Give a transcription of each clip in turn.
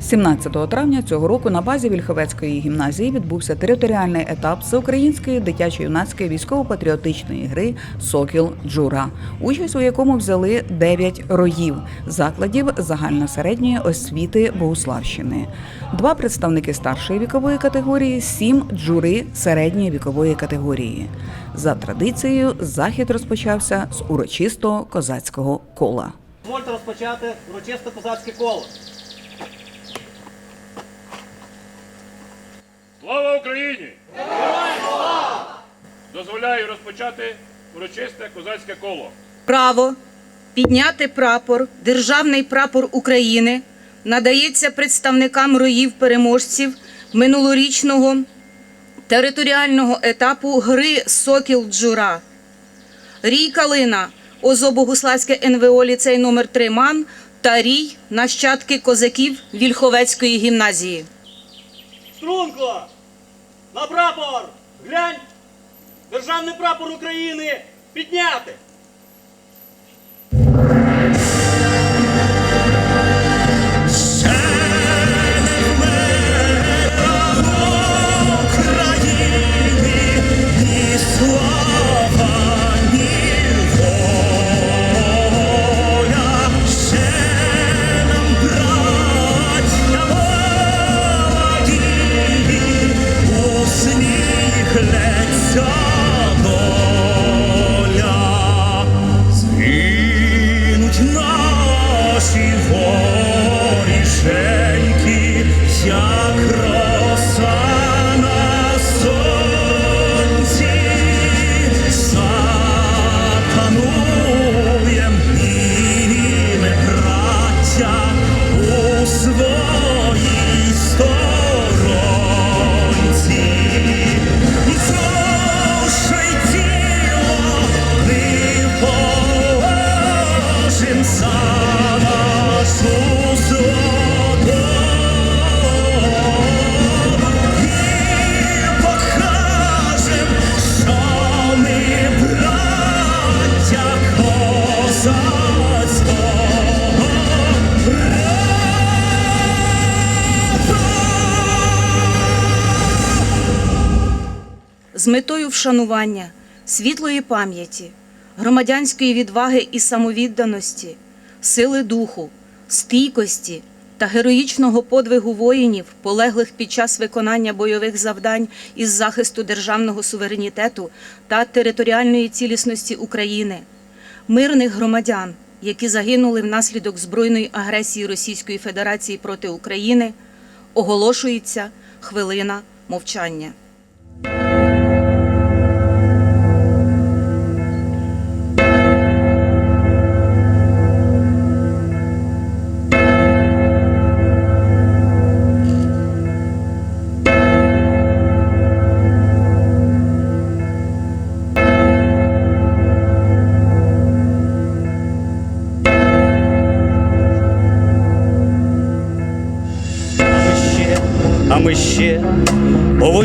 17 травня цього року на базі Вільховецької гімназії відбувся територіальний етап всеукраїнської дитячо-юнацької військово-патріотичної гри Сокіл Джура, участь у якому взяли 9 роїв закладів загальносередньої освіти Богуславщини, два представники старшої вікової категорії, сім джури середньої вікової категорії. За традицією, захід розпочався з урочистого козацького кола. Дозвольте розпочати урочисте козацьке коло. Слава Україні! Слава! Дозволяю розпочати урочисте козацьке коло. Право підняти прапор, державний прапор України надається представникам роїв переможців минулорічного територіального етапу гри Сокіл Джура. Рій Калина, ОЗО Богуславське НВО ліцей номер 3 МАН та рій нащадки козаків Вільховецької гімназії. Струнко! На прапор! Глянь! Державний прапор України підняти! Метою вшанування світлої пам'яті, громадянської відваги і самовідданості, сили духу, стійкості та героїчного подвигу воїнів, полеглих під час виконання бойових завдань із захисту державного суверенітету та територіальної цілісності України, мирних громадян, які загинули внаслідок збройної агресії Російської Федерації проти України, оголошується хвилина мовчання.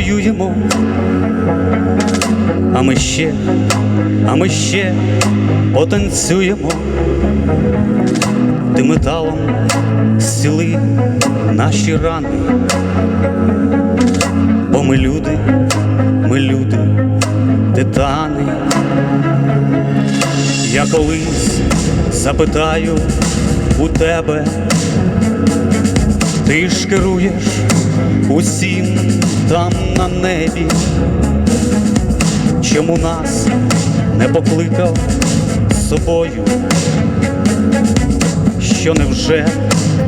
Повоюємо. А ми ще, а ми ще потанцюємо. Ти металом зціли наші рани. Бо ми люди, ми люди, титани. Я колись запитаю у тебе. Ти ж керуєш усім там на небі, чому нас не покликав з собою, що невже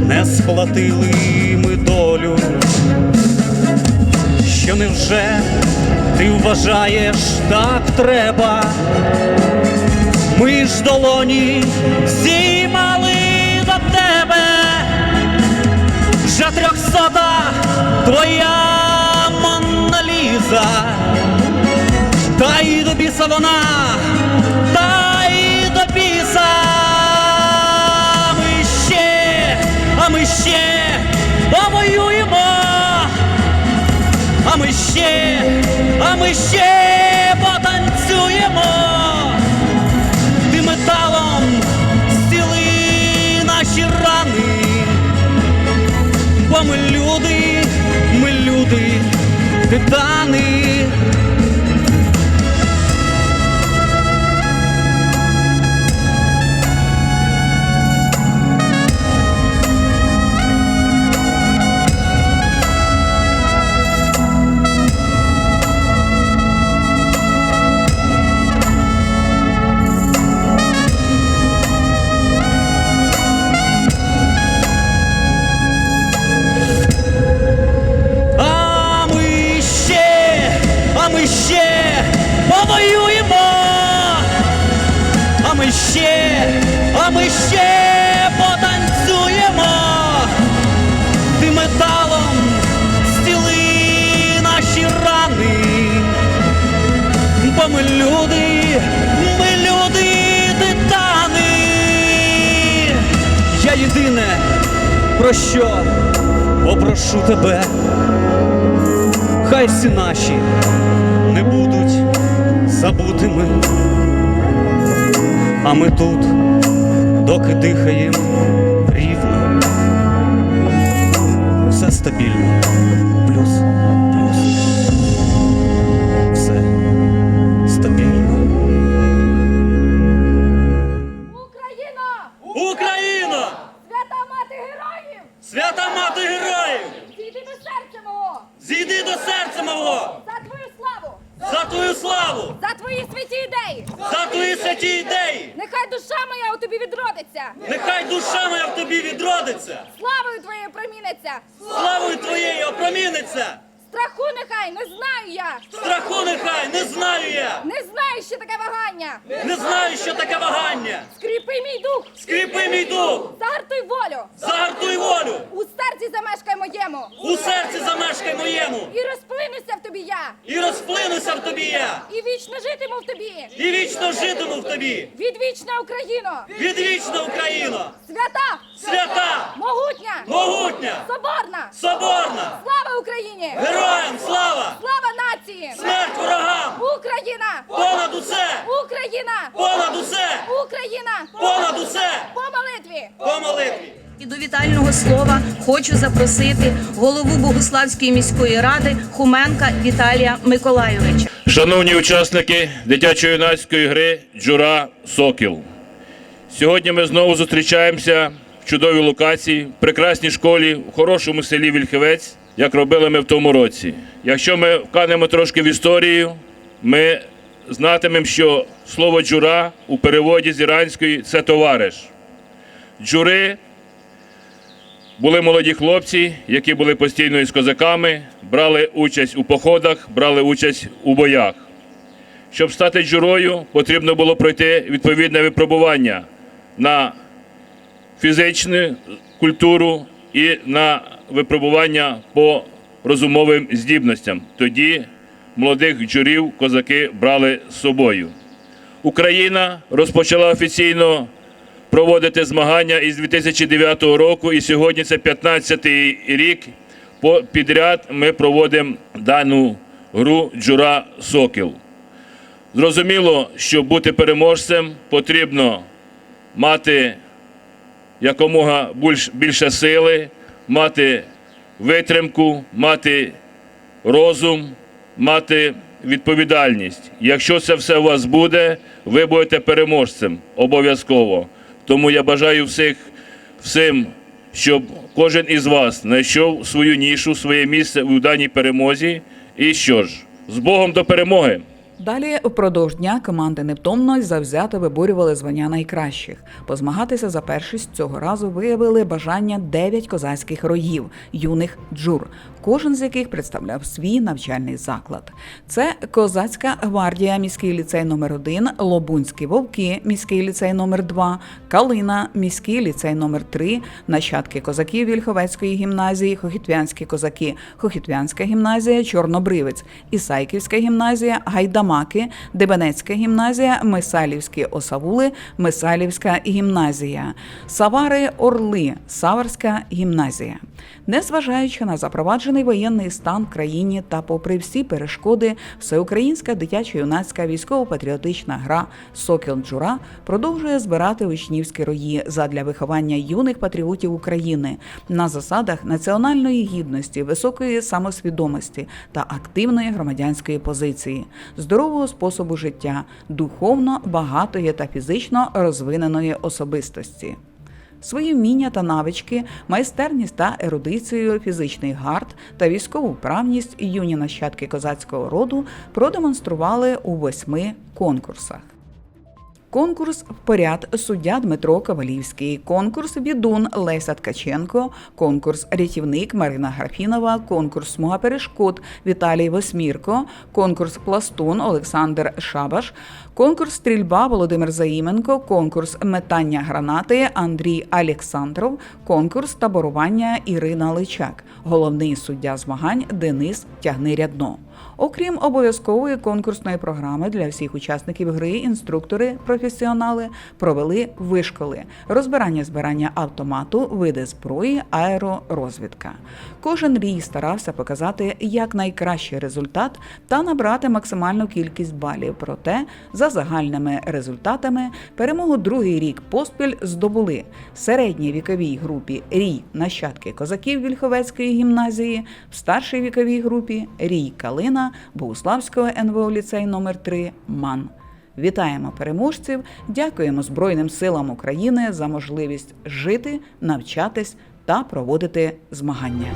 не сплатили ми долю, що невже ти вважаєш так треба, ми ж долоні зіймали твоя Монналіза, та й до біса вона, та й до біса. Ми ще, а ми ще повоюємо, а ми ще, а ми ще люди, ми люди, титани. Люди, ми люди титани. Я єдине, про що попрошу тебе, хай всі наші не будуть забутими. А ми тут, доки дихаємо рівно, все стабільно, плюс, Свята мати героїв! Зійди до серця мого! Зійди до серця мого! За твою славу! За твою славу! За твої святі ідеї! За твої святі ідеї! Нехай душа моя у тобі відродиться! Нехай душа моя в тобі відродиться! Славою твоєю проміниться! Славою твоєю опроміниться! Страху нехай не знаю я! Страху нехай не знаю я! Не знаю, що таке вагання! Не знаю, що таке вагання! Скріпи мій дух! Скріпи мій дух! Загартуй волю! Загартуй волю! У серці замешкай моєму! У серці замешкай моєму! І розплинуся в тобі я! І розплинуся в тобі я! І вічно житиму в тобі! І вічно житиму в тобі! Відвічна Україно! Відвічна Україна! Свята! Свята! Могутня! Могутня! Соборна! Соборна! Слава Україні! Героям слава! Слава нації! Смерть ворогам! Україна! Понад усе! Україна! Понад усе! Україна! Понад усе! По молитві! По молитві! І до вітального слова хочу запросити голову Богуславської міської ради Хуменка Віталія Миколайовича. Шановні учасники дитячо-юнацької гри Джура Сокіл. Сьогодні ми знову зустрічаємося в чудовій локації, в прекрасній школі, в хорошому селі Вільхівець, як робили ми в тому році. Якщо ми вканемо трошки в історію, ми знатимемо, що слово джура у переводі з іранської це товариш. Джури були молоді хлопці, які були постійно із козаками, брали участь у походах, брали участь у боях. Щоб стати джурою, потрібно було пройти відповідне випробування на фізичну культуру і на випробування по розумовим здібностям. Тоді молодих джурів козаки брали з собою. Україна розпочала офіційно проводити змагання із 2009 року, і сьогодні це 15-й рік. Підряд ми проводимо дану гру Джура Сокіл. Зрозуміло, щоб бути переможцем, потрібно мати якомога більш- більше сили, мати витримку, мати розум, мати відповідальність. Якщо це все у вас буде, ви будете переможцем обов'язково. Тому я бажаю всіх, всім, щоб кожен із вас знайшов свою нішу, своє місце у даній перемозі. І що ж, з Богом до перемоги! Далі впродовж дня команди невтомно завзято виборювали звання найкращих. Позмагатися за першість цього разу виявили бажання дев'ять козацьких роїв, юних джур, кожен з яких представляв свій навчальний заклад. Це козацька гвардія, міський ліцей номер 1 Лобунські вовки, міський ліцей номер 2 Калина, міський ліцей номер 3 нащадки козаків Вільховецької гімназії, Хохітвянські козаки, Хохітвянська гімназія, Чорнобривець, Ісайківська гімназія, Гайдамаки, Дебенецька гімназія, Мисалівські осавули, Мисалівська гімназія, Савари Орли, Саварська гімназія. Незважаючи на запроваджений воєнний стан в країні та попри всі перешкоди, всеукраїнська дитячо-юнацька військово-патріотична гра Сокіл Джура продовжує збирати учнівські рої задля виховання юних патріотів України на засадах національної гідності, високої самосвідомості та активної громадянської позиції, здорового способу життя, духовно багатої та фізично розвиненої особистості. Свої вміння та навички, майстерність та ерудицію, фізичний гард та військову вправність юні нащадки козацького роду продемонстрували у восьми конкурсах. Конкурс «Впоряд» суддя Дмитро Ковалівський, конкурс Відун Леся Ткаченко, конкурс Рятівник Марина Графінова, конкурс Смуга перешкод Віталій Восьмірко, конкурс Пластун Олександр Шабаш, конкурс Стрільба Володимир Заїменко, конкурс Метання гранати Андрій Александров, конкурс Таборування Ірина Личак, головний суддя змагань Денис Тягнирядно. Окрім обов'язкової конкурсної програми для всіх учасників гри, інструктори, професіонали провели вишколи, розбирання збирання автомату, види зброї, аеророзвідка. Кожен рій старався показати якнайкращий результат та набрати максимальну кількість балів. Проте, за загальними результатами, перемогу другий рік поспіль здобули середній віковій групі рій нащадки козаків Вільховецької гімназії, в старшій віковій групі рій Калина Богуславського НВО ліцей номер 3 МАН. Вітаємо переможців, дякуємо Збройним силам України за можливість жити, навчатись та проводити змагання.